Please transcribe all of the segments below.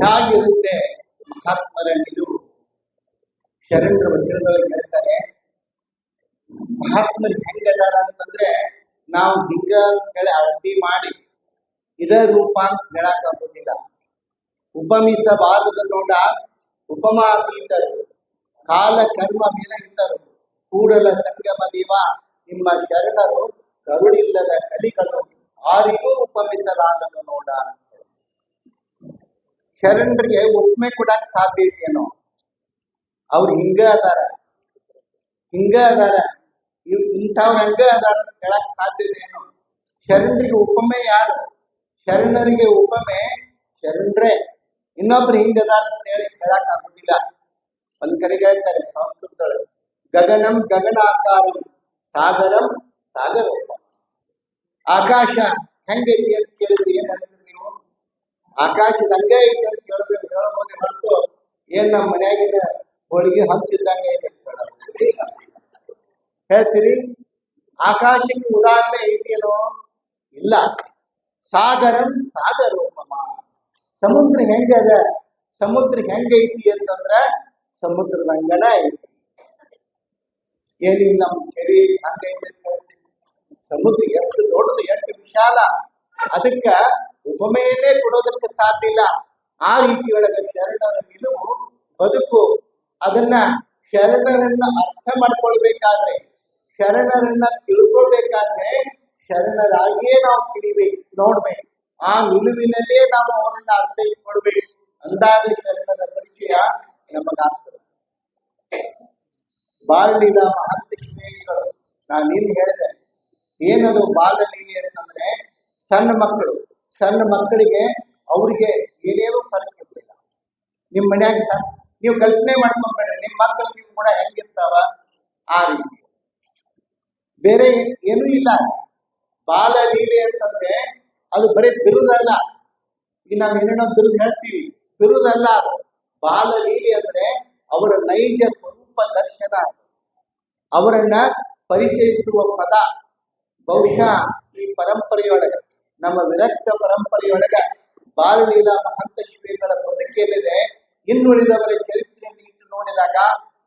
ಹೇಗಿರುತ್ತೆ ಮಹಾತ್ಮರ ನಿಲುವು ಶರಣರ ವಚನದೊಳಗೆ ಹೇಳ್ತಾರೆ, ಮಹಾತ್ಮರು ಹೆಂಗದಾರ ಅಂತಂದ್ರೆ ನಾವು ಹಿಂಗ ಹೇಳಿ ಅಳತಿ ಮಾಡಿ ಇದ ರೂಪ ಅಂತ ಹೇಳಕ್ ಆಗೋದಿಲ್ಲ ಉಪಮಿಸಬಾರದು ನೋಡ ಉಪಮಾತೀತರು ಕಾಲ ಕರ್ಮ ವಿರಹಿತರು ಕೂಡಲ ಸಂಗಮ ದೇವ, ನಿಮ್ಮ ಶರಣರು ಕರುಳಿಲ್ಲದ ಕಲಿಗಳು ಆರಿಗೂ ಉಪಮಿಸಲಾಗದು ನೋಡ. ಶರಣರಿಗೆ ಒಪ್ಮೆ ಕೊಡಕ್ ಸಾಧ್ಯ ಇದೆಯೇನೋ ಅವ್ರು ಹಿಂಗ ಅದಾರ. ಹಿಂಗ ಅದಾರ. ಇವ್ ಇಂಥವ್ರ ಹಂಗ ಅದಾರ ಅಂತ ಹೇಳಕ್ ಸಾಧ್ಯ ಏನು. ಶರಣರಿಗೆ ಉಪಮೆ ಯಾರು? ಶರಣರಿಗೆ ಉಪಮೆ ಶರಣರೇ. ಇನ್ನೊಬ್ರು ಹಿಂಗ ಅದಾರ ಅಂತ ಹೇಳಿ ಹೇಳಕ್ ಆಗುದಿಲ್ಲ. ಒಂದ್ ಕಡೆ ಹೇಳ್ತಾರೆ ಸಂಸ್ಕೃತದೊಳಗೆ ಗಗನಂ ಗಗನಾಕಾರಂ ಸಾಗರಂ ಸಾಗರ ಆಕಾಶ ಹೆಂಗೈತಿ ಅಂತ ಕೇಳಿದ್ರೆ ಏನ್ ಆಕಾಶದ ಹಂಗೆ ಐತಿ ಅಂತ ಕೇಳ್ಬೇಕು ಹೇಳ್ಬೋದೇ ಹೊರತು ಏನ್ ನಮ್ಮ ಮನ್ಯಾಗಿನ ಹೋಳಿಗೆ ಹಂಚಿದ್ದಂಗೆ ಐತಿ ಅಂತ ಹೇಳೋದು. ಹೇಳ್ತೀರಿ ಆಕಾಶಕ್ಕೆ ಉದಾಹರಣೆ ಐತಿಯೇನೋ ಇಲ್ಲ ಸಾಗರಂ ಸಾಗರೋಪಮ ಸಮುದ್ರ ಹೆಂಗದ ಸಮುದ್ರ ಹೆಂಗೈತಿ ಅಂತಂದ್ರ ಸಮುದ್ರದ ಅಂಗಣ ಐತಿ ಏನಿಲ್ಲ ನಮ್ಮ ಕೆರೆ ಹಂಗೈತಿ ಅಂತ ಹೇಳ್ತೀವಿ ಸಮುದ್ರ ಎಷ್ಟು ದೊಡ್ಡದು ಎಷ್ಟು ವಿಶಾಲ ಅದಕ್ಕ ಉಪಮೆಯನ್ನೇ ಕೊಡೋದಕ್ಕೆ ಸಾಧ್ಯ ಇಲ್ಲ. ಆ ರೀತಿಯೊಳಗ ಶರಣರ ನಿಲುವು ಬದುಕು. ಅದನ್ನ ಶರಣರನ್ನ ಅರ್ಥ ಮಾಡ್ಕೊಳ್ಬೇಕಾದ್ರೆ, ಶರಣರನ್ನ ತಿಳ್ಕೊಳ್ಬೇಕಾದ್ರೆ ಶರಣರಾಗಿಯೇ ನಾವು ತಿಳಿಬೇಕು ನೋಡ್ಬೇಕು ಆ ನಿಲುವಿನಲ್ಲೇ ನಾವು ಅವರನ್ನ ಮಾಡ್ಬೇಕು ಅಂದಾಗ ಶರಣರ ಪರಿಚಯ ನಮಗಾಗ್ತದೆ ಬಾಲ್ಯದ ಮಹಂತ ವಿವೇಕಗಳು ನಾನು ಇಲ್ಲಿ ಹೇಳಿದೆ, ಏನದು ಬಾಲಲೀಲೆ ಅಂತಂದ್ರೆ ಸಣ್ಣ ಮಕ್ಕಳು. ಸಣ್ಣ ಮಕ್ಕಳಿಗೆ ಅವರಿಗೆ ಏನೇನು ಫರಕ್ ಇರಲಿಲ್ಲ ನಿಮ್ಮ ಮನ್ಯಾಗ ಸಣ್ಣ ನೀವು ಕಲ್ಪನೆ ಮಾಡ್ಕೊಂಬೇಡ್ರಿ ನಿಮ್ ಮಕ್ಕಳಿಗೆ ಕೂಡ ಹೆಂಗಿರ್ತಾವ? ಆ ರೀತಿ. ಬೇರೆ ಏನೂ ಇಲ್ಲ. ಬಾಲ ಲೀಲೆ ಅಂತಂದ್ರೆ ಅದು ಬರೀ ಬಿರುದಲ್ಲ. ಈಗ ನಾವು ಏನೇನೋ ಬಿರುದು ಹೇಳ್ತೀವಿ. ಬಿರುದಲ್ಲ. ಅದು. ಬಾಲ ಲೀಲೆ ಅಂದ್ರೆ ಅವರ ನೈಜ ಸ್ವರೂಪ ದರ್ಶನ. ಅವರನ್ನ ಪರಿಚಯಿಸುವ ಪದ. ಬಹುಶಃ ಈ ಪರಂಪರೆಯೊಳಗೆ. ನಮ್ಮ ವಿರಕ್ತ ಪರಂಪರೆಯೊಳಗ ಬಾಲಲೀಲಾ ಮಹಂತ ಶ್ರೀಗಳ ಬದುಕೇನಿದೆ ಇನ್ನುಳಿದವರ ಚರಿತ್ರೆಯನ್ನು ಇಟ್ಟು ನೋಡಿದಾಗ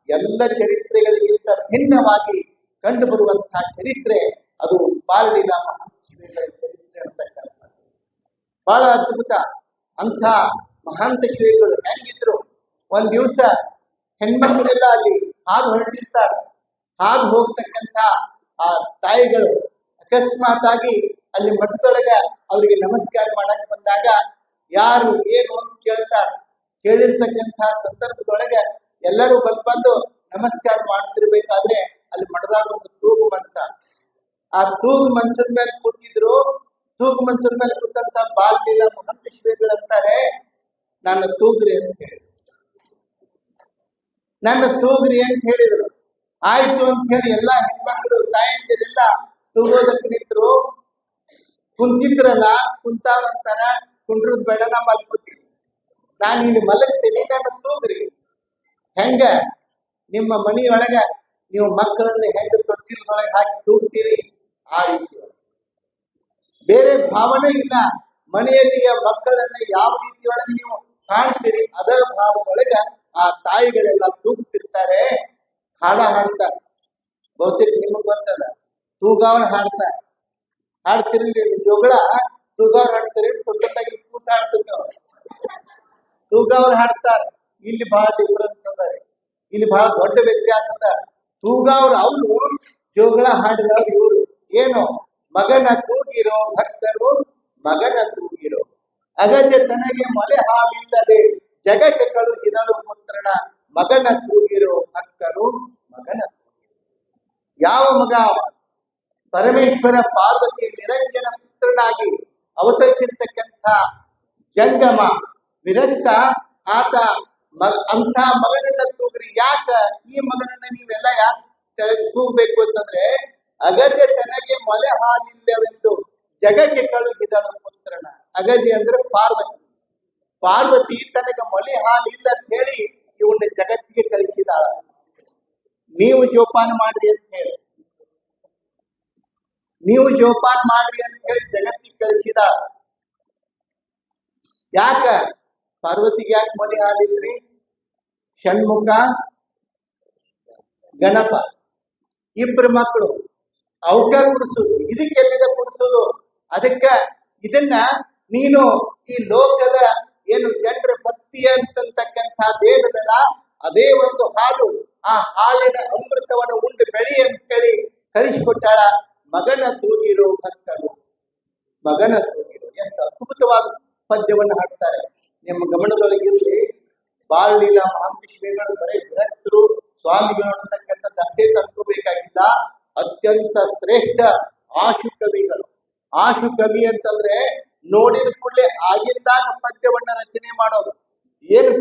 ಎಲ್ಲ ಚರಿತ್ರೆಗಳಿಗಿಂತ ಭಿನ್ನವಾಗಿ ಕಂಡು ಬರುವಂತಹ ಚರಿತ್ರೆ ಅದು ಬಾಲಲೀಲಾ ಮಹಂತ ಶ್ರೀಗಳ ಚರಿತ್ರೆ ಅಂತಕ್ಕಂಥದ್ದು ಬಹಳ ಅದ್ಭುತ. ಅಂಥ ಮಹಾಂತ ಶ್ರೀಗಳು ಹೆಂಗಿದ್ರು? ಒಂದ್ ದಿವಸ ಹೆಣ್ಮಕ್ಳೆಲ್ಲ ಅಲ್ಲಿ ಹಾದು ಹೊರಟಿರ್ತಾರೆ. ಹಾದು ಹೋಗ್ತಕ್ಕಂಥ ಆ ತಾಯಿಗಳು ಅಕಸ್ಮಾತ್ ಆಗಿ ಅಲ್ಲಿ ಮಠದೊಳಗ ಅವರಿಗೆ ನಮಸ್ಕಾರ ಮಾಡಕ್ ಬಂದಾಗ ಯಾರು ಏನು ಅಂತ ಕೇಳ್ತಾರ. ಕೇಳಿರ್ತಕ್ಕಂತಹ ಸಂದರ್ಭದೊಳಗ ಎಲ್ಲರೂ ಬಂದ್ ಬಂದು ನಮಸ್ಕಾರ ಮಾಡ್ತಿರ್ಬೇಕಾದ್ರೆ ಅಲ್ಲಿ ಮಠದಾಗ ಒಂದು ತೂಗು ಮಂಚ. ಆ ತೂಗು ಮಂಚದ ಮೇಲೆ ಕೂತಿದ್ರು. ತೂಗು ಮಂಚದ ಮೇಲೆ ಕೂತಂತ ಬಾಲ್ಯಲ ಮಹಂತ ನನ್ನ ತೂಗ್ರಿ ಅಂತ ಹೇಳಿದ್ರು ನನ್ನ ತೂಗ್ರಿ ಅಂತ ಹೇಳಿದ್ರು. ಆಯ್ತು ಅಂತ ಹೇಳಿ ಎಲ್ಲಾ ಹೆಣ್ಮಕ್ಳು ತಾಯಂದಿರೆಲ್ಲ ತೂಗೋದಕ್ಕೆ ನಿಂತ್ರು. ಕುಂತಿದ್ರಲ್ಲ ಕುಂತಾವಂತಾರ ಕುಂಡ್ರದ್ ಬೇಡ ನಾ ಮಲ್ಕೋತೀನಿ ನಾನು ಇಲ್ಲಿ ಮಲಗ್ತೀನಿ ನನ್ನ ತೂಗ್ರಿ. ಹೆಂಗ? ನಿಮ್ಮ ಮನೆಯೊಳಗ ನೀವು ಮಕ್ಕಳನ್ನ ಹೆಂಗ ತೊಟ್ಟಿಲದೊಳಗೆ ಹಾಕಿ ತೂಗ್ತೀರಿ? ಆ ರೀತಿ. ಬೇರೆ ಭಾವನೆ ಇಲ್ಲ. ಮನೆಯಲ್ಲಿಯ ಮಕ್ಕಳನ್ನ ಯಾವ ರೀತಿಯೊಳಗೆ ನೀವು ಕಾಣ್ತೀರಿ, ಅದ ಭಾವದೊಳಗ ಆ ತಾಯಿಗಳೆಲ್ಲ ತೂಗ್ತಿರ್ತಾರೆ. ಹಾಡ ಹಾಡ್ತಾರೆ. ಬಹುತೇಕ ನಿಮಗ್ ಗೊತ್ತದ? ತೂಗಾವನ ಹಾಡ್ತಾರೆ. ಹಾಡ್ತಿರಿ ಜೋಗಳ ತೂಗಾವ್ರ ಹಾಡ್ತಾರೆ ತೊಟ್ಟತ್ತಾಗಿ ಕೂಸ ಹಾಡ್ತಿರ್ತಾವ ತೂಗಾವ್ರ ಹಾಡ್ತಾರ. ಇಲ್ಲಿ ಬಹಳ ಡಿಫ್ರೆನ್ಸ್ ಅದ. ಇಲ್ಲಿ ಬಹಳ ದೊಡ್ಡ ವ್ಯತ್ಯಾಸ ಅದ. ತೂಗಾವ್ರ ಅವರು ಜೋಗಳ ಹಾಡಿದವ್ರು ಇವರು. ಏನು? ಮಗನ ತೂಗಿರೋ ಭಕ್ತರು ಮಗನ ತೂಗಿರೋ. ಅಗಜ ತನಗೆ ಮಲೆ ಹಾವಿಲ್ಲದೆ ಜಗಕ್ಕೆ ಕಳುಹಿದಳು ಪುತ್ರನ ಮಗನ ತೂಗಿರೋ ಭಕ್ತರು ಮಗನ ಯಾವ ಮಗ? ಪರಮೇಶ್ವರ ಪಾರ್ವತಿ ನಿರಂಜನ ಪುತ್ರನಾಗಿ ಅವತರಿಸಿರ್ತಕ್ಕಂಥ ಜಂಗಮ, ವಿರಕ್ತ ಆತ ಮಗ ಅಂತ ಮಗನನ್ನ ತೂಗ್ರಿ. ಯಾಕ ಈ ಮಗನನ್ನ ನೀವೆಲ್ಲ ಯಾಕೆ ತೂಗ್ಬೇಕು ಅಂತಂದ್ರೆ ಅಗಜ ತನಗೆ ಮೊಲೆ ಹಾಲಿಲ್ಲವೆಂದು ಜಗಕ್ಕೆ ಕಳುಹಿದಳು ಪುತ್ರನ. ಅಗಜಿ ಅಂದ್ರೆ ಪಾರ್ವತಿ. ಪಾರ್ವತಿ ತನಗೆ ಮೊಲೆ ಹಾಲಿಲ್ಲ ಅಂತ ಹೇಳಿ ಇವನ್ನ ಜಗತ್ತಿಗೆ ಕಳಿಸಿದಾಳ. ನೀವು ಜೋಪಾನ ಮಾಡ್ರಿ ಅಂತ ಹೇಳಿ. ನೀವು ಜೋಪಾನ ಮಾಡ್ರಿ ಅಂತ ಹೇಳಿ ಜಗತ್ತಿಗೆ ಕಳಿಸಿದ. ಯಾಕ? ಪಾರ್ವತಿಗೆ ಯಾಕೆ ಮನೆ ಹಾಲಿಲ್ರಿ? ಷಣ್ಮುಖ, ಗಣಪ, ಇಬ್ರು ಮಕ್ಕಳು. ಅವಕ ಕುಡಿಸೋದು, ಇದಕ್ಕೆ ಎಲ್ಲಿದೆ ಕುಡಿಸೋದು? ಅದಕ್ಕ ಇದನ್ನ ನೀನು ಈ ಲೋಕದ ಏನು ಜನರ ಭಕ್ತಿ ಅಂತಕ್ಕಂಥದ್ದೇನದಲ್ಲ ಅದೇ ಒಂದು ಹಾಲು. ಆ ಹಾಲಿನ ಅಮೃತವನ್ನು ಉಂಡು ಬೆಳಿ ಅಂತ ಹೇಳಿ ಕಳಿಸಿಕೊಟ್ಟಾಳ. ಮಗನ ತೂಗಿರೋ ಭಕ್ತರು, ಮಗನ ತೂಗಿರೋ ಎಂತ ಅದ್ಭುತವಾದ ಪದ್ಯವನ್ನು ಹಾಡ್ತಾರೆ. ನಿಮ್ಮ ಗಮನದೊಳಗಿರಲಿ ಬಾಳಲೀಲ ಮಹಾಂತೇಶ್ವರಿಗಳು ಬರೀ ಭಕ್ತರು ಸ್ವಾಮಿಗಳು ಅನ್ನತಕ್ಕಂಥದ್ದು ಅಷ್ಟೇ ತಂದ್ಕೋಬೇಕಾಗಿಲ್ಲ ಅತ್ಯಂತ ಶ್ರೇಷ್ಠ ಆಶು ಕವಿಗಳು. ಆಶು ಕವಿ ಅಂತಂದ್ರೆ ನೋಡಿದ ಕೂಡಲೇ ಆಗಿದ್ದಾಗ ಪದ್ಯವನ್ನ ರಚನೆ ಮಾಡೋದು. ಏನು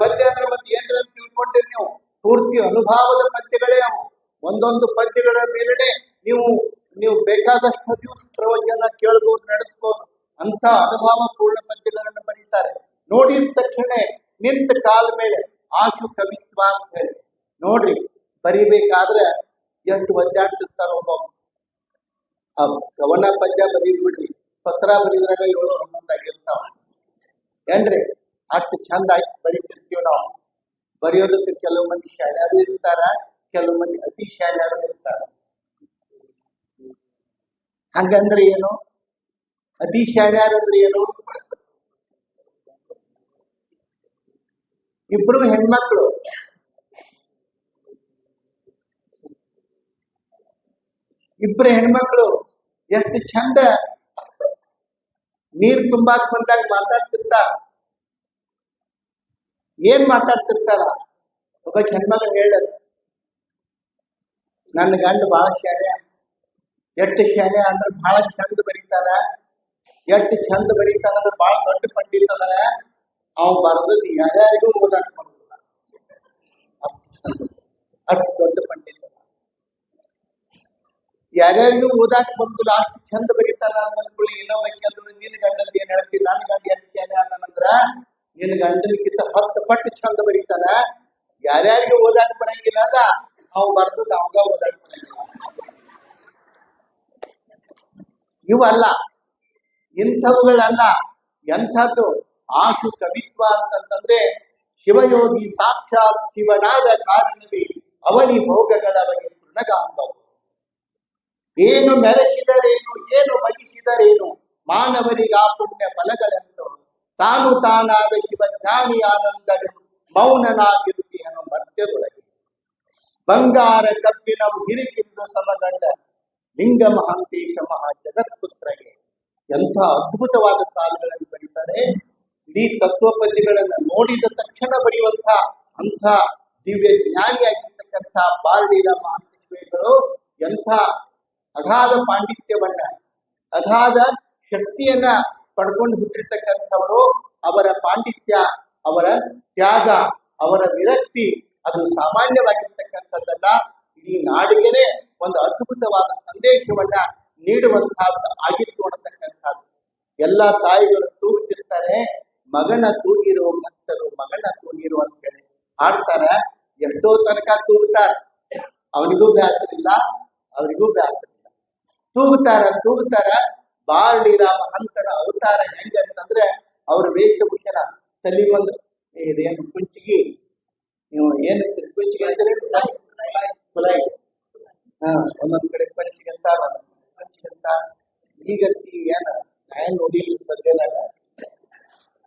ಪದ್ಯ ಅಂದ್ರೆ ಮತ್ತೆ ಏನ್ರ ತಿಳ್ಕೊಂಡಿರಿ ನೀವು? ಪೂರ್ತಿ ಅನುಭವದ ಪದ್ಯಗಳೇ ಅವು. ಒಂದೊಂದು ಪದ್ಯಗಳ ಮೇಲೆ ನೀವು ನೀವು ಬೇಕಾದಷ್ಟು ದಿವಸ ಪ್ರವಚನ ಕೇಳಬಹುದು ನಡೆಸ್ಬೋದು ಅಂತ ಅನುಭವ ಪೂರ್ಣ ಪದ್ಯಗಳನ್ನು ಬರೀತಾರೆ. ನೋಡಿದ ತಕ್ಷಣ ನಿಂತ ಕಾಲ ಮೇಲೆ ಆಶು ಕವಿತ್ವ ಅಂತ ಹೇಳಿ. ನೋಡ್ರಿ, ಬರಿಬೇಕಾದ್ರೆ ಎಷ್ಟು ಒದ್ದಾಡ್ತಿರ್ತಾರ ಒಬ್ಬ ಕವನ ಪದ್ಯ ಬರೀದ್ ಬಿಡ್ರಿ, ಪತ್ರ ಬರೀದ್ರಾಗ ಏಳು ಹನ್ನೊಂದು ಆಗಿರ್ತಾವ. ಏನ್ರಿ, ಅಷ್ಟು ಚಂದ ಆಯ್ತು ಬರೀತಿರ್ತೀವಿ ನಾವು. ಬರೆಯೋದಕ್ಕೆ ಕೆಲವು ಮಂದಿ ಶಾಣ್ಯರು ಇರ್ತಾರ, ಕೆಲವು ಮಂದಿ ಅತಿ ಶಾಣ್ಯರು ಇರ್ತಾರ. ಹಂಗಂದ್ರೆ ಏನು? ಅತಿ ಶಾಣ್ಯರಂದ್ರೆ ಏನು? ಇಬ್ರು ಹೆಣ್ಮಕ್ಳು. ಇಬ್ರು ಹೆಣ್ಮಕ್ಳು, ಎಷ್ಟು ಚಂದ ನೀರ್ ತುಂಬಾಕ್ ಬಂದಾಗ ಮಾತಾಡ್ತಿರ್ತಾರ ಏನ್ ಮಾತಾಡ್ತಿರ್ತಾರ? ಒಬ್ಬ ಹೆಣ್ಮಗಳು ಹೇಳ ನನ್ನ ಗಂಡ ಬಹಳ ಶಾಣೆ ಎಷ್ಟು ಶಾಲೆ ಅಂದ್ರೆ ಬಹಳ ಚಂದ ಬರೀತಾನ. ಎಷ್ಟು ಚಂದ ಬರೀತಾನ ಅಂದ್ರೆ ಬಹಳ ದೊಡ್ಡ ಪಂಡಿತ ಅದರ ಅವ್ ಬರ್ದದ್ ಯಾರ್ಯಾರಿಗೂ ಓದಾಕ್ ಬರುದಿಲ್ಲ ಅಷ್ಟು ದೊಡ್ಡ ಪಂಡಿತ ಯಾರ್ಯಾರಿಗೂ ಓದಾಕ್ ಬರುದಿಲ್ಲ ಅಷ್ಟು ಚಂದ ಬರೀತಾನ ಅಂದ್ಕೊಳ್ಳಿ ಇನ್ನೊಬ್ಬಕ್ಕೆ ಅಂದ್ರೆ ನಿನ್ನ ಗಂಡದ್ದು ಏನ್ ಹೇಳ್ತಿ ನನ್ನ ಗಂಡ ಎಷ್ಟು ಶಾಲೆ ಅನ್ನಂದ್ರ ನಿನ್ನ ಗಂಡನಿಗಿಂತ ಹತ್ತು ಪಟ್ಟು ಚಂದ ಬರೀತಾನ. ಯಾರ್ಯಾರಿಗೂ ಓದಾಕ ಬರಂಗಿಲ್ಲ ಅಲ್ಲ, ಅವ್ ಬರ್ತದ ಅವಾಗ ಓದಾಕ್ ಬರಂಗಿಲ್ಲ ಇವಲ್ಲ ಇಂಥವುಗಳಲ್ಲ. ಎಂಥದ್ದು? ಆಶು ಕವಿತ್ವ ಅಂತಂತಂದ್ರೆ, ಶಿವಯೋಗಿ ಸಾಕ್ಷಾತ್ ಶಿವನಾದ ಕಾರಣವೇ ಅವನಿ ಭೋಗಗಳವನಿ ತೃಣಗಾಂಬವು ಏನು ಮೆರೆಸಿದರೇನು, ಏನು ಬಯಸಿದರೇನು ಮಾನವರಿಗಾ ಪುಣ್ಯ ಫಲಗಳೆಂದು. ತಾನು ತಾನಾದ ಶಿವ ಜ್ಞಾನಿ ಆನಂದನು ಅನ್ನೋ ಮರ್ತ್ಯದೊಳಗೆ ಬಂಗಾರ ಕಬ್ಬಿನವು ಹಿರಿತಿಂದು ಸಮಗಂಡ ಲಿಂಗ ಮಹಾಂತೇಶ ಮಹಾ ಜಗತ್ಪುತ್ರಗೆ ಎಂಥ ಅದ್ಭುತವಾದ ಸಾಲುಗಳನ್ನು ಬರೀತಾರೆ. ಇಡೀ ತತ್ವಪದ್ಯಗಳನ್ನು ನೋಡಿದ ತಕ್ಷಣ ಬರೆಯುವಂಥ ಅಂಥ ದಿವ್ಯ ಜ್ಞಾನಿಯಾಗಿರ್ತಕ್ಕಂಥ ಬಾಲ್ಡೀರ ಮಹಾಂತೇಶ್ವರಿಗಳು ಎಂಥ ಅಗಾಧ ಪಾಂಡಿತ್ಯವನ್ನ, ಅಗಾಧ ಶಕ್ತಿಯನ್ನ ಪಡ್ಕೊಂಡು ಹುಟ್ಟಿರ್ತಕ್ಕಂಥವರು, ಅವರ ಪಾಂಡಿತ್ಯ, ಅವರ ತ್ಯಾಗ, ಅವರ ವಿರಕ್ತಿ, ಅದು ಸಾಮಾನ್ಯವಾಗಿರ್ತಕ್ಕಂಥದ್ದಲ್ಲ. ಇಡೀ ನಾಡಿಗೆನೆ ಒಂದು ಅದ್ಭುತವಾದ ಸಂದೇಶವನ್ನ ನೀಡುವಂತಹದ್ದು ಆಗಿತ್ತು ಅನ್ನತಕ್ಕಂಥದ್ದು. ಎಲ್ಲ ತಾಯಿಗಳು ತೂಗುತ್ತಿರ್ತಾರೆ, ಮಗನ ತೂಗಿರೋ ಭಕ್ತರು ಮಗನ ತೂಗಿರು ಅಂತ ಹೇಳಿ ಹಾಡ್ತಾರ. ಎಷ್ಟೋ ತನಕ ತೂಗುತ್ತಾರ. ಅವನಿಗೂ ಬ್ಯಾಸರಿಲ್ಲ, ಅವರಿಗೂ ಬ್ಯಾಸರಿಲ್ಲ. ತೂಗುತ್ತಾರ ತೂಗುತ್ತಾರ. ಬಾಳಲಿರಾಮ ಹಂತನ ಅವತಾರ ಹೆಂಗಂತಂದ್ರೆ ಅವ್ರ ವೇಷಭೂಷಣ ತಲೆಗೊಂದು ಇದೇನು ಕುಂಚಿಗಿ? ನೀವು ಏನು ಕುಂಚಿಗೆ ಅಂತೀರಿ? ಕುಲಾಯಿ ಹಾ, ಒಂದೊಂದ್ ಕಡೆ ಪಂಚಿಗೆ ಅಂತಾರ ಪಂಚಿಗೆ ಅಂತಾರ ಈಗಂತಿ ಏನ ನಾನು ನೋಡಿಲ್ಲ ಸದ್ಯದಾಗ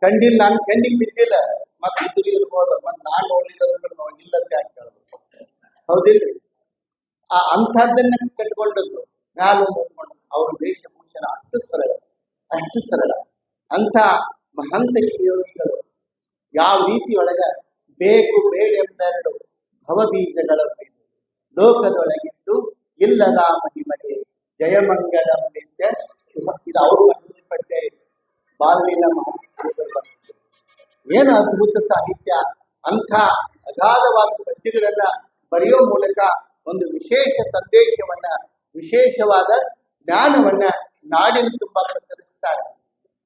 ಕಂಡಿಲ್ಲ, ನಾನು ಕಣ್ಣಿಗೆ ಬಿದ್ದಿಲ್ಲ ಮತ್ ಇದ್ರಿ ಇರ್ಬೋದು ಮತ್ ನಾನ್ ನೋಡ್ಲಿಲ್ಲ ಅಂದ್ರೆ ನೋಡಿಲ್ಲ ಅಂತ ಯಾಕೆ ಹೇಳ್ಬೇಕು? ಹೌದಿಲ್ರಿ? ಆ ಅಂಥದ್ದನ್ನ ಕಟ್ಕೊಂಡದ್ದು ಮ್ಯಾಲ ನೋಡ್ಕೊಂಡು ಅವ್ರ ವೇಷಭೂಷಣ ಅಷ್ಟು ಸರಳ ಅಷ್ಟು ಸರಳ. ಅಂತ ಮಹಂತ ಶಿವಯೋಗಿಗಳು ಯಾವ ರೀತಿ ಒಳಗ ಬೇಕು ಬೇಡೆಂಬೆರಡು ಭವಬೀಜಗಳ ಮೇಲೆ ಲೋಕದೊಳಗಿದ್ದು ಇಲ್ಲದ ಮಹಿಮಗೆ ಜಯಮಂಗಲ ನಿತ್ಯ ಇದು ಅವರು ಬರೆದ ಪದ್ಯ. ಬಾಲ್ಯದ ಮಹಾಂತೇಶ್ವರಿಗಳು ಏನು ಅದ್ಭುತ ಸಾಹಿತ್ಯ. ಅಂಥ ಅಗಾಧವಾದ ಪದ್ಯಗಳನ್ನ ಬರೆಯೋ ಮೂಲಕ ಒಂದು ವಿಶೇಷ ಸಂದೇಶವನ್ನ, ವಿಶೇಷವಾದ ಜ್ಞಾನವನ್ನ ನಾಡಿನ ತುಂಬಾ ಪ್ರಸರಿಸ್ತಾರೆ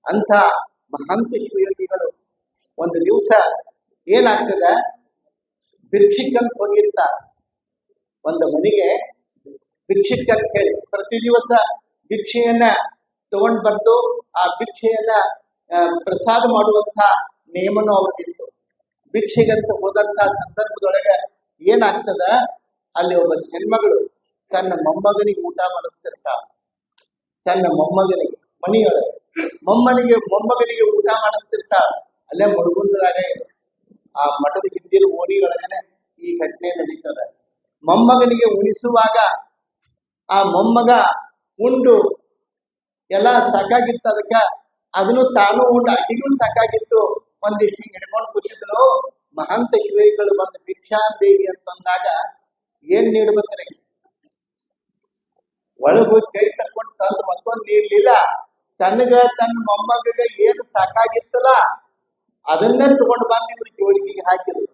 ಅಂಥ ಮಹಾಂತ ಶಿವಯೋಗಿಗಳು ಒಂದು ದಿವಸ ಏನಾಗ್ತದ? ಭಿಕ್ಷಿಕಂತ ಹೋಗಿರ್ತಾರೆ. ಒಂದು ಮನೆಗೆ ಭಿಕ್ಷಿಕ್ ಅಂತ ಹೇಳಿ ಪ್ರತಿ ದಿವಸ ಭಿಕ್ಷೆಯನ್ನ ತಗೊಂಡ್ ಬಂದು ಆ ಭಿಕ್ಷೆಯನ್ನ ಪ್ರಸಾದ ಮಾಡುವಂತ ನಿಯಮನು ಅವ್ರಿಗಿತ್ತು ಭಿಕ್ಷೆಗಂತ ಹೋದಂತ ಸಂದರ್ಭದೊಳಗೆ ಏನಾಗ್ತದ? ಅಲ್ಲಿ ಒಬ್ಬ ಹೆಣ್ಮಗಳು ತನ್ನ ಮೊಮ್ಮಗನಿಗೆ ಊಟ ಮಾಡಿಸ್ತಿರ್ತಾಳ ತನ್ನ ಮೊಮ್ಮಗನಿಗೆ ಮನೆಯೊಳಗೆ, ಮೊಮ್ಮನಿಗೆ, ಮೊಮ್ಮಗನಿಗೆ ಊಟ ಮಾಡಿಸ್ತಿರ್ತಾಳ ಅಲ್ಲೇ ಮುಳುಗುಂದ್ರಾಗ ಆ ಮಠದ ಹಿಂದಿನ ಓಣಿಯೊಳಗನೆ ಈ ಘಟನೆ ನಡೀತದ ಮೊಮ್ಮಗನಿಗೆ ಉಣಿಸುವಾಗ ಆ ಮೊಮ್ಮಗ ಉಂಡು, ಎಲ್ಲ ಸಾಕಾಗಿತ್ತು ಅದಕ್ಕ. ಅದನ್ನು ತಾನು ಉಂಡು, ಅಡಿಗೂ ಸಾಕಾಗಿತ್ತು. ಒಂದಿಷ್ಟು ಹಿಡ್ಕೊಂಡು ಕೂತಿದ್ರು ಮಹಾಂತ ಶಿವೈಗಳು ಬಂದು ಭಿಕ್ಷಾದೇವಿ ಅಂತಂದಾಗ ಏನ್ ನೀಡ್ಬೇಕ್ರಿ ಒಳಗು ಕೈ ತಕ್ಕೊಂಡು ತಂದು ಮತ್ತೊಂದು ನೀಡ್ಲಿಲ್ಲ ತನಗ ತನ್ನ ಮೊಮ್ಮಗ ಏನು ಸಾಕಾಗಿತ್ತಲ್ಲ, ಅದನ್ನೇ ತಗೊಂಡು ಬಂದು ಜೋಳಿಗೆ ಹಾಕಿದ್ರು.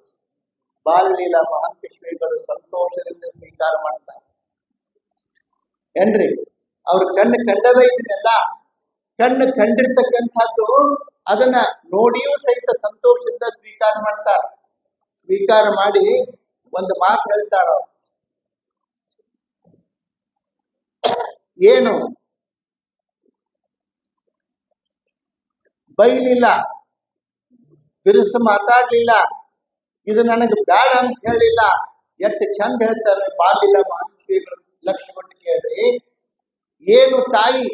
ಬಾಲಲೀಲ ಮಹಾಂತ ಶಿವೈಗಳು ಸಂತೋಷದಿಂದ ಸ್ವೀಕಾರ ಮಾಡ್ತಾರೆ ಏನ್ರಿ ಅವ್ರ ಕಣ್ಣು ಕಂಡದ ಇದನ್ನೆಲ್ಲ ಕಣ್ಣು ಕಂಡಿರ್ತಕ್ಕಂಥದ್ದು ಅದನ್ನ ನೋಡಿಯೂ ಸಹಿತ ಸಂತೋಷದಿಂದ ಸ್ವೀಕಾರ ಮಾಡ್ತಾರ. ಸ್ವೀಕಾರ ಮಾಡಿ ಒಂದು ಮಾತು ಹೇಳ್ತಾರ. ಏನು? ಬೈಲಿಲ್ಲ. ಬಿರುಸು ಮಾತಾಡ್ಲಿಲ್ಲ. ಇದು ನನಗೆ ಬೇಡ ಅಂತ ಹೇಳಿಲ್ಲ. ಎಷ್ಟು ಚಂದ ಹೇಳ್ತಾರೆ ಬಾಲಿಲ್ಲ ಮಹರ್ಷಿಗಳು ಲಕ್ಷ ಕೊಟ್ಟು ಕೇಳ್ರಿ ಏನು ತಾಯಿ,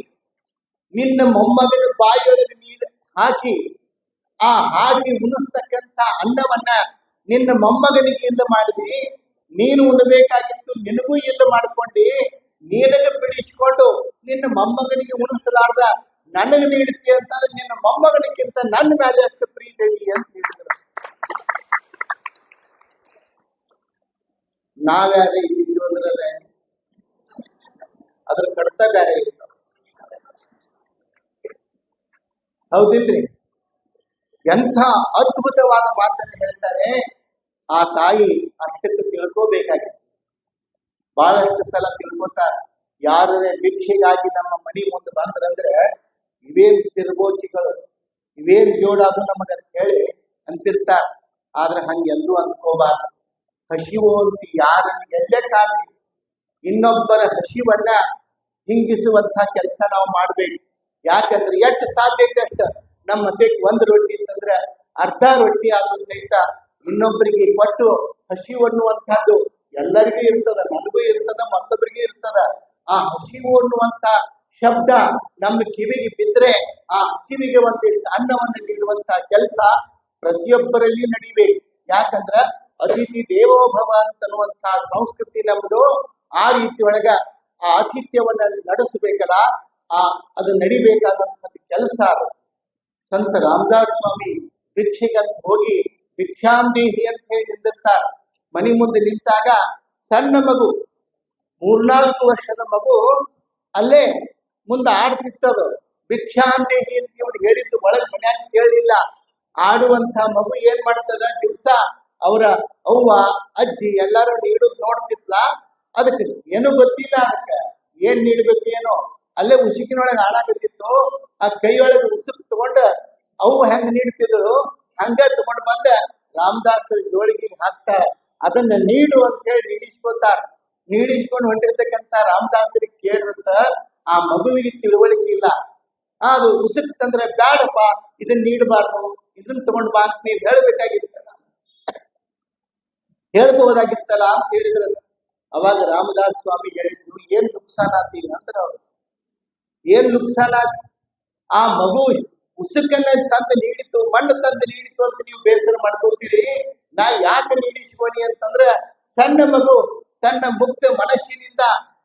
ನಿನ್ನ ಮೊಮ್ಮಗನ ಬಾಯಿಯೊಳಗೆ ನೀರು ಹಾಕಿ, ಆ ಹಾಕಿ ಉಣಿಸ್ತಕ್ಕಂಥ ಅನ್ನವನ್ನ ನಿನ್ನ ಮೊಮ್ಮಗನಿಗೆ ಇಲ್ಲ ಮಾಡಿದಿ. ನೀನು ಉಣಬೇಕಾಗಿತ್ತು, ನಿನಗೂ ಇಲ್ಲ ಮಾಡ್ಕೊಂಡಿ. ನೀನಗೆ ಬಿಡಿಸ್ಕೊಂಡು ನಿನ್ನ ಮೊಮ್ಮಗನಿಗೆ ಉಣಿಸಲಾರ್ದ. ನನಗೆ ನೀಡುತ್ತೆ ಅಂತಂದ್ರೆ ನಿನ್ನ ಮೊಮ್ಮಗನಿಗಿಂತ ನನ್ನ ಮೇಲೆ ಅಷ್ಟು ಪ್ರೀತಿ ಅಂತ ಹೇಳಿದ್ರು. ನಾವ್ಯಾರು ಇದ್ದಿದ್ದು ಅಂದ್ರೆ ಅದ್ರ ಕಡತ ಬೇರೆ ಇರ್ತಾವ ಹೌದಿಲ್ರಿ? ಎಂಥ ಅದ್ಭುತವಾದ ಮಾತನ್ನು ಹೇಳ್ತಾರೆ, ಆ ತಾಯಿ ಅಷ್ಟಕ್ಕೆ ತಿಳ್ಕೋಬೇಕಾಗಿತ್ತು ಬಹಳಷ್ಟು ಸಲ ತಿಳ್ಕೊತ ಯಾರೇ ಭಿಕ್ಷೆಗಾಗಿ ನಮ್ಮ ಮನೆ ಮುಂದೆ ಬಂದ್ರಂದ್ರೆ, ಇವೇನ್ ತಿರ್ಗೋಚಿಗಳು, ಇವೇನ್ ಜೋಡಾದ್ರು ನಮಗ ಹೇಳಿ ಅಂತಿರ್ತಾರ. ಆದ್ರೆ ಹಂಗೆಂದು ಅನ್ಕೋಬಾರ್ದು. ಹಸಿವು ಅಂತ ಯಾರನ್ನ ಎಲ್ಲೇ ಕಾಣಲಿ? ಇನ್ನೊಬ್ಬರ ಹಸಿವನ್ನ ಹಿಂಗಿಸುವಂತ ಕೆಲಸ ನಾವು ಮಾಡಬೇಕು. ಯಾಕಂದ್ರೆ ಎಷ್ಟು ಸಾಧ್ಯ ಐತೆ ಅಷ್ಟ. ನಮ್ಮ ಮಧ್ಯಕ್ಕೆ ಒಂದು ರೊಟ್ಟಿ ಅಂತಂದ್ರೆ ಅರ್ಧ ರೊಟ್ಟಿ ಆದ್ರೂ ಸಹಿತ ಇನ್ನೊಬ್ಬರಿಗೆ ಕೊಟ್ಟು ಹಸಿವು ಅನ್ನುವಂಥದ್ದು ಎಲ್ಲರಿಗೂ ಇರ್ತದ ನನಗೂ ಇರ್ತದ ಮತ್ತೊಬ್ಬರಿಗೂ ಇರ್ತದ. ಆ ಹಸಿವು ಅನ್ನುವಂತ ಶಬ್ದ ನಮ್ಮ ಕಿವಿಗೆ ಬಿದ್ರೆ ಆ ಹಸಿವಿಗೆ ಒಂದಿಷ್ಟು ಅನ್ನವನ್ನು ನೀಡುವಂತ ಕೆಲಸ ಪ್ರತಿಯೊಬ್ಬರಲ್ಲಿ ನಡಿಬೇಕು. ಯಾಕಂದ್ರ ಅತಿಥಿ ದೇವೋಭವ ಅಂತನ್ನುವಂತಹ ಸಂಸ್ಕೃತಿ ನಮ್ದು ಆ ರೀತಿ ಒಳಗ ಆ ಆತಿಥ್ಯವನ್ನ ನಡೆಸಬೇಕಲ್ಲ, ಆ, ಅದು ನಡಿಬೇಕಾದಂತ ಕೆಲಸ ಸಂತ ರಾಮದಾಸ್ ಸ್ವಾಮಿ ಭಿಕ್ಷೆಗಂತ ಹೋಗಿ ಭಿಕ್ಷಾಂದೇಹಿ ಅಂತ ಹೇಳಿ ನಿಂತಿರ್ತಾರೆ ಮನಿ ಮುಂದೆ ನಿಂತಾಗ ಸಣ್ಣ ಮಗು, ಮೂರ್ನಾಲ್ಕು ವರ್ಷದ ಮಗು ಅಲ್ಲೇ ಮುಂದೆ ಆಡ್ತಿತ್ತದು. ಭಿಕ್ಷಾಂದೇಹಿ ಅಂತ ಇವ್ರು ಹೇಳಿದ್ದು ಒಳಗ್ ಮನ್ಯಾಗ ಕೇಳಲಿಲ್ಲ. ಆಡುವಂತ ಮಗು ಏನ್ ಮಾಡ್ತದ? ದಿವ್ಸ ಅವರ ಅವ್ವ, ಅಜ್ಜಿ ಎಲ್ಲಾರು ನೀಡುದ್ ನೋಡ್ತಿದ್ಲ? ಅದಕ್ಕೆ ಏನೂ ಗೊತ್ತಿಲ್ಲ ಅದಕ್ಕೆ. ಏನ್ ನೀಡ್ಬೇಕು ಏನೋ. ಅಲ್ಲೇ ಉಸುಕಿನೊಳಗೆ ಹಾಳಾಗತ್ತಿತ್ತು ಆ ಕೈಯೊಳಗೆ ಉಸುಕ್ ತಗೊಂಡು ಅವು ಹೆಂಗ್ ನೀಡ್ತಿದ್ರು ಹಂಗ ತಗೊಂಡ್ ಬಂದ. ರಾಮದಾಸರ ಜೋಳಿಗೆ ಹಾಕ್ತಾಳ. ಅದನ್ನ ನೀಡು ಅಂತ ಹೇಳಿ ನೀಡಿಸ್ಕೊತಾರ ನೀಡಿಸ್ಕೊಂಡು ಹೊಂಟಿರ್ತಕ್ಕಂತ ರಾಮದಾಸರಿಗೆ ಕೇಳಿದಂತ ಆ ಮಗುವಿಗೆ ತಿಳುವಳಿಕೆ ಇಲ್ಲ. ಅದು ಉಸುಕ್ ತಂದ್ರೆ ಬ್ಯಾಡಪ್ಪ ಇದನ್ನ ನೀಡಬಾರ್ದು ಇದನ್ನ ತಗೊಂಡ್ ಬಾ ಅಂತ ನೀವು ಹೇಳ್ಬೇಕಾಗಿತ್ತಲ್ಲ. ಹೇಳ್ಬಹುದಾಗಿತ್ತಲ್ಲ ಅಂತ ಹೇಳಿದ್ರ ಅವಾಗ ರಾಮದಾಸ್ ಸ್ವಾಮಿ ಹೇಳಿದ್ರು, ಏನ್ ನುಕ್ಸಾನ ಆತೀವಿ ಅಂದ್ರೆ ಅವ್ರು. ಏನ್ ನುಕ್ಸಾನ್ ಆತ್- ಆ ಮಗು ಉಸುಕನ್ನ ತಂದು ನೀಡಿತು ಮಣ್ಣು ತಂದು ನೀಡಿತು ಅಂತ ನೀವು ಬೇಸರ ಮಾಡ್ಕೋತೀರಿ? ನಾ ಯಾಕೆ ನೀಡಿಸ್ಕೊನಿ ಅಂತಂದ್ರೆ, ಸಣ್ಣ ಮಗು ತನ್ನ ಮುಕ್ತ ಮನಸ್ಸಿನಿಂದ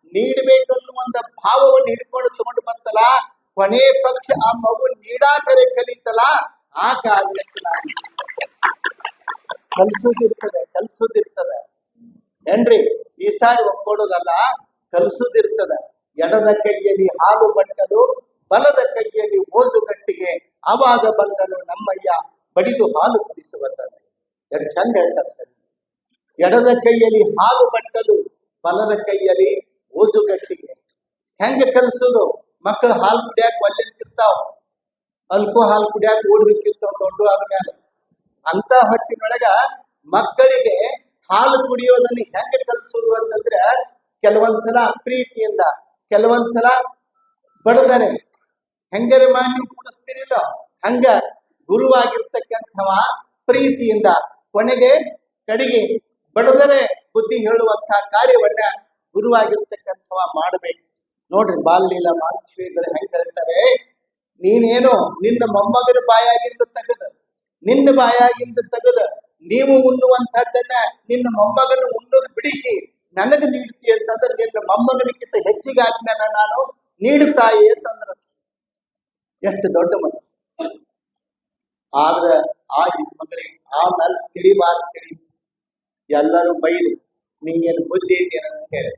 ನೀಡಬೇಕನ್ನುವಂತ ಭಾವವನ್ನು ಹಿಡ್ಕೊಂಡು ತಗೊಂಡು ಬಂತಲ್ಲ, ಕೊನೆ ಪಕ್ಷ ಆ ಮಗು ನೀಡಾಕರೆ ಕಲಿತಲ್ಲ, ಆ ಕಾರಣಕ್ಕೆ ಕಲಿಸೋದಿರ್ತದೆ, ಕಲ್ಸೋದಿರ್ತದೆ. ಏನ್ರಿ? ಈ ಸಾರಿ ಒಪ್ಕೊಡೋದಲ್ಲ ಕಲಸುದಿರ್ತದ. ಎಡದ ಕೈಯಲ್ಲಿ ಹಾಲು ಬಟ್ಟಲು, ಬಲದ ಕೈಯಲ್ಲಿ ಓದು ಕಟ್ಟಿಗೆ, ಆವಾಗ ಬಂದನು ನಮ್ಮಯ್ಯ ಬಡಿದು ಹಾಲು ಕುಡಿಸುವಂತದ್ದು. ಎರಡು ಚಂದ ಹೇಳ್ತಾರೆ ಸರಿ. ಎಡದ ಕೈಯಲ್ಲಿ ಹಾಲು ಬಟ್ಟಲು, ಬಲದ ಕೈಯಲ್ಲಿ ಓದು ಕಟ್ಟಿಗೆ. ಹೆಂಗೆ ಕಲಿಸೋದು? ಮಕ್ಕಳು ಹಾಲು ಕುಡಿಯಾಕ ಒಲ್ಲೆಂತಿರ್ತಾವ ಅಲ್ಕೋ ಹಾಲು ಕುಡಿಯಾಕ ಓಡಿ ದೊಡ್ಡ ಆದ್ಮೇಲೆ ಅಂತ ಹೊತ್ತಿನೊಳಗ ಮಕ್ಕಳಿಗೆ ಹಾಲು ಕುಡಿಯೋದನ್ನ ಹೆಂಗ ಕಲಿಸೋದು ಅಂತಂದ್ರೆ ಕೆಲವೊಂದ್ಸಲ ಪ್ರೀತಿಯಿಂದ ಕೆಲವೊಂದ್ಸಲ ಬಡದರೆ ಹೆಂಗರೆ ಮಾಡಿ ನೀವು ಹಂಗ ಗುರುವಾಗಿರ್ತಕ್ಕಂಥ ಪ್ರೀತಿಯಿಂದ ಕೊನೆಗೆ ಕಡಿಗೆ ಬಡದರೆ ಬುದ್ಧಿ ಹೇಳುವಂತಹ ಕಾರ್ಯವನ್ನ ಗುರುವಾಗಿರ್ತಕ್ಕಂಥವ ಮಾಡಬೇಕು. ನೋಡ್ರಿ ಬಾಲ್ಯಲ ಮಾನಸಿಕಗಳು ಹೆಂಗ್ ಹೇಳ್ತಾರೆ? ನೀನೇನು ನಿನ್ನ ಮೊಮ್ಮಗನ ಬಾಯಾಗಿಂದ ತೆಗೆದ, ನಿನ್ನ ಬಾಯಾಗಿಂದ ತೆಗೆದ ನೀವು ಉಣ್ಣುವಂತಹದ್ದನ್ನ ನಿನ್ನ ಮೊಮ್ಮಗನ ಉಣ್ಣು ಬಿಡಿಸಿ, ನನಗೆ ನೀಡ್ತಿ ಅಂತಂದ್ರೆ ನಿನ್ನ ಮೊಮ್ಮಗನಿಗಿಂತ ಹೆಚ್ಚಿಗೆ ಆಜ್ಞಾನ ನಾನು ನೀಡುತ್ತಾಯಿ ಅಂತಂದ್ರ ಎಷ್ಟು ದೊಡ್ಡ ಮನಸ್ಸು. ಆದ್ರೆ ಆ ಹೆಣ್ಮಗಳಿಗೆ ಆಮೇಲೆ ತಿಳಿಬಾರ್ದು ತಿಳಿ ಎಲ್ಲರೂ ಬೈದು, ನಿಂಗೇನು ಬುದ್ಧಿ ಐತಿ ಅಂತ ಹೇಳಿ.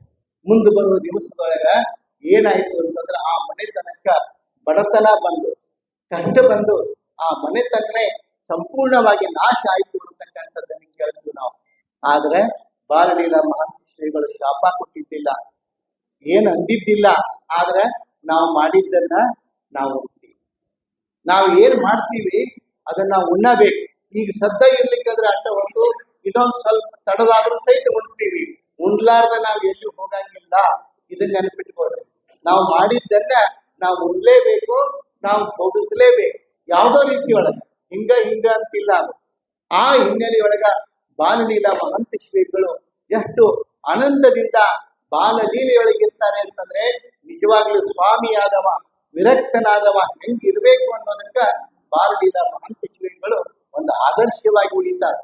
ಮುಂದೆ ಬರುವ ದಿವಸದೊಳಗ ಏನಾಯ್ತು ಅಂತಂದ್ರೆ ಆ ಮನೆತನಕ್ಕ ಬಡತನ ಬಂದು, ಕಷ್ಟ ಬಂದು ಆ ಮನೆತನನೇ ಸಂಪೂರ್ಣವಾಗಿ ನಾಶ ಆಯ್ತು ಅಂತಕ್ಕಂಥದ್ದನ್ನು ಕೇಳಿದ್ವಿ ನಾವು. ಆದ್ರೆ ಬಾಲಲೀಲ ಮಹಂತ ಶ್ರೀಗಳು ಶಾಪ ಕೊಟ್ಟಿದ್ದಿಲ್ಲ. ಏನು ಅಂದಿದ್ದಿಲ್ಲ. ಆದ್ರೆ ನಾವು ಮಾಡಿದ್ದನ್ನ ನಾವು ಉಣ್ತೀವಿ ನಾವು ಏನ್ ಮಾಡ್ತೀವಿ ಅದನ್ನ ಉಣ್ಣಬೇಕು. ಈಗ ಸದ್ದ ಇರ್ಲಿಕ್ಕಂದ್ರೆ ಅಟ್ಟ ಒಂದು ಇನ್ನೊಂದು ಸ್ವಲ್ಪ ತಡದಾದ್ರೂ ಸಹಿತ ಉಣ್ತೀವಿ. ಉಣ್ಲಾರ್ದ ನಾವು ಎಲ್ಲಿ ಹೋಗಂಗಿಲ್ಲ. ಇದನ್ನ ನೆನಪಿಟ್ಕೊಳ್ರಿ. ನಾವು ಮಾಡಿದ್ದನ್ನ ನಾವು ಉಣ್ಲೇಬೇಕು, ನಾವು ಭೋಗಿಸ್ಲೇಬೇಕು ಯಾವುದೋ ರೀತಿ ಹಿಂಗ ಹಿಂಗ ಅಂತಿಲ್ಲ ಆ ಹಿನ್ನೆಲೆಯೊಳಗ ಬಾಲಲೀಲಾ ಮಹಂತ ಶ್ರೀಗಳು ಎಷ್ಟು ಆನಂದದಿಂದ ಬಾಲಲೀಲೆಯೊಳಗಿರ್ತಾರೆ ಅಂತಂದ್ರೆ ನಿಜವಾಗ್ಲೂ ಸ್ವಾಮಿಯಾದವ, ವಿರಕ್ತನಾದವ ಹೆಂಗಿರ್ಬೇಕು ಅನ್ನೋದಕ್ಕ ಬಾಲಲೀಲಾ ಮಹಂತ ಶ್ರೀಗಳು ಒಂದು ಆದರ್ಶವಾಗಿ ಉಳಿತಾರೆ.